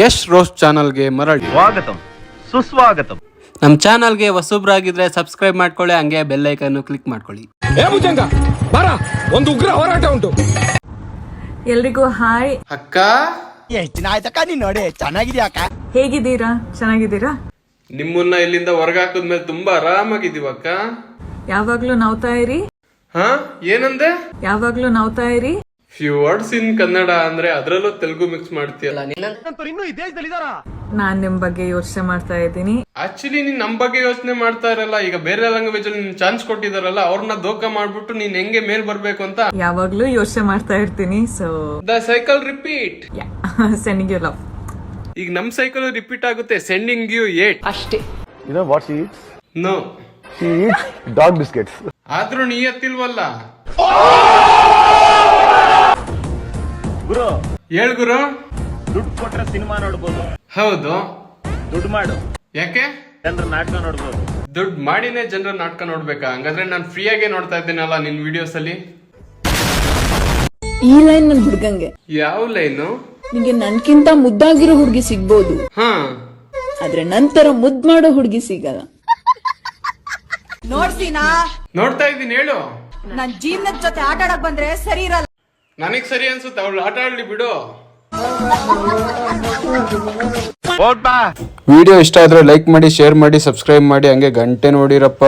Yash roast ಚಾನಲ್ಗೆ ಮರಳಿ. ಸ್ವಾಗತ. ಸುಸ್ವಾಗತ. ನಮ್ಮ ಚಾನಲ್ಗೆ ಹೊಸಬ್ರಾಗಿದ್ರೆ ಸಬ್ಸ್ಕ್ರೈಬ್ ಮಾಡ್ಕೊಳ್ಳಿ ಹಂಗೆ ಬೆಲ್ ಐಕನ್ ಕ್ಲಿಕ್ ಮಾಡ್ಕೊಳ್ಳಿ. ಒಂದು ಉಗ್ರ ಹೋರಾಟ ಉಂಟು. ಎಲ್ರಿಗೂ ಹಾಯ್. ಅಕ್ಕ? ಎಷ್ಟ್ ದಿನ ಆಯ್ತಕ್ಕ ನೀನ್ ನೋಡಿ ಚೆನ್ನಾಗಿದ್ಯಾ ಅಕ್ಕ? ಹೇಗಿದ್ದೀರಾ? ಚೆನ್ನಾಗಿದ್ದೀರಾ? ನಿಮ್ಮನ್ನ ಇಲ್ಲಿಂದ ಹೊರಗಾಕಿದ್ಮೇಲೆ ತುಂಬಾ ಆರಾಮಾಗಿದೀವ ಅಕ್ಕ? ಯಾವಾಗ್ಲೂ ನವ್ತಾ ಇರಿ. ಹಾ? ಏನಂದೆ? ಯಾವಾಗ್ಲೂ ನವ್ತಾ ಇರಿ. ಫ್ಯೂ ವರ್ಡ್ಸ್ ಇನ್ ಕನ್ನಡ ಅಂದ್ರೆ ಅದ್ರಲ್ಲೂ ತೆಲುಗು ಮಿಕ್ಸ್ ಮಾಡ್ತೀಯಲ್ಲ. ನಾನ್ ನಿಮ್ ಬಗ್ಗೆ ಯೋಚನೆ ಮಾಡ್ತಾ ಇದ್ದೀನಿ. ಆಕ್ಚುಲಿ ನೀನ್ ನಮ್ ಬಗ್ಗೆ ಯೋಚನೆ ಮಾಡ್ತಾ ಇರಲ್ಲ. ಈಗ ಬೇರೆ ಲ್ಯಾಂಗ್ವೇಜ್ ಅಲ್ಲಿ ನಿನ್ ಚಾನ್ಸ್ ಕೊಟ್ಟಿದಾರಲ್ಲ ಅವ್ರನ್ನ ದೋಖ ಮಾಡ್ಬಿಟ್ಟು ನೀನ್ ಹೆಂಗೆ ಮೇಲ್ ಬರ್ಬೇಕು ಅಂತ? ಯಾವಾಗ್ಲೂ ಯೋಚನೆ ಮಾಡ್ತಾ ಇರ್ತೀನಿ so the cycle repeat sending you love ಈಗ ನಮ್ ಸೈಕಲ್ ರಿಪೀಟ್ ಆಗುತ್ತೆ. ಸೆಂಡಿಂಗ್ ಯು ಏಟ್ ಅಷ್ಟೇ. ಇದು what she eats no she eats dog biscuits. ಆದ್ರೂ ನೀ ಎತ್ತಿಲ್ವಲ್ಲ? ಗುರು. ಹೇಳ್ ಗುರು. ದುಡ್ಡು ಕೊಟ್ರೆ ಸಿನಿಮಾ ನೋಡ್ಬೋದು. ಹೌದು. ದುಡ್ಡು ಮಾಡು. ಯಾಕೆ? ಜನರ ನಾಟಕ ನೋಡ್ಬೋದು. ದುಡ್ಡು ಮಾಡಿನೇ ಜನರ ನಾಟಕ ನೋಡ್ಬೇಕಾ? ಹಂಗಾದ್ರೆ ನಾನು ಫ್ರೀ ಆಗೇ ನೋಡ್ತಾ ಇದ್ದೀನಲ್ಲ ನಿನ್ ವಿಡಿಯೋಸ್ ಅಲ್ಲಿ? ಈ ಲೈನ್ ನನ್ ಹುಡ್ಗಂಗೆ. ಯಾವ ಲೈನು ನಿಂಗೆ ನನ್ಕಿಂತ ಮುದ್ದಾಗಿರೋ ಹುಡ್ಗಿ ಸಿಗ್ಬೋದು. ಹಾ. ಆದ್ರೆ ನಂತರ ಮುದ್ ಮಾಡೋ ಹುಡ್ಗಿ ಸಿಗಲ್ಲ. ನೋಡ್ತೀನಾ ನೋಡ್ತಾ ಇದ್ದೀನಿ ಹೇಳು. ನನ್ ಜೀವನದ ಜೊತೆ ಆಟ ಆಡಕ್ ಬಂದ್ರೆ ಸರಿ ಇರಲ್ಲ. ನನಗ್ ಸರಿ ಅನ್ಸುತ್ತೆ ಅವ್ಳು ಆಟ ಆಡ್ಲಿ ಬಿಡು. ಬಾ. ವಿಡಿಯೋ ಇಷ್ಟ ಆದ್ರೆ ಲೈಕ್ ಮಾಡಿ ಶೇರ್ ಮಾಡಿ ಸಬ್ಸ್ಕ್ರೈಬ್ ಮಾಡಿ ಹಂಗೆ ಗಂಟೆ ನೋಡಿರಪ್ಪ.